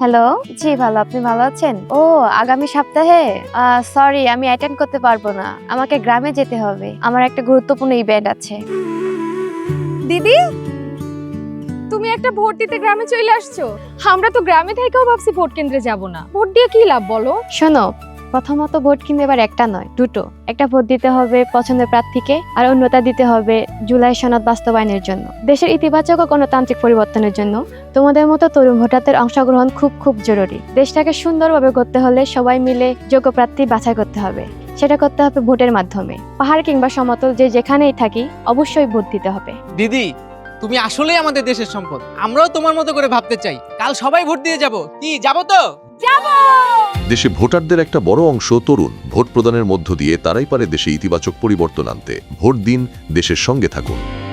Hello জি ভালো। আপনি ভালো আছেন? ও আগামী সপ্তাহে? সরি আমি অ্যাটেন্ড করতে পারব না। আমাকে গ্রামে যেতে হবে। আমার একটা গুরুত্বপূর্ণ ইভেন্ট আছে। দিদি তুমি একটা ভোট দিতে গ্রামে চলে আসছো। আমরা তো গ্রামে থেকেও ভাবছি ভোট কেন্দ্রে যাব না। ভোট দিয়ে কি লাভ বলো? শোনো প্রথমত ভোট কিন্তু এবার একটা নয় দুটো। একটা ভোট দিতে হবে পছন্দের প্রার্থীকে আর অন্যটা দিতে হবে জুলাই সনদ বাস্তবায়নের জন্য। দেশের ইতিবাচক ও গণতান্ত্রিক পরিবর্তনের জন্য তোমাদের মতো তরুণ ভোটারদের অংশগ্রহণ খুব খুব জরুরি। দেশটাকে সুন্দরভাবে করতে হলে সবাই মিলে যোগ্য প্রার্থী বাছাই করতে হবে। সেটা করতে হবে ভোটের মাধ্যমে। পাহাড় কিংবা সমতল যে যেখানেই থাকি অবশ্যই ভোট দিতে হবে। দিদি তুমি আসলেই আমাদের দেশের সম্পদ। আমরাও তোমার মতো করে ভাবতে চাই। কাল সবাই ভোট দিয়ে যাব। কি যাব তো? দেশে ভোটারদের একটা বড় অংশ তরুণ। ভোট প্রদানের মধ্য দিয়ে তারাই পারে দেশে ইতিবাচক পরিবর্তন আনতে। ভোট দিন দেশের সঙ্গে থাকুন।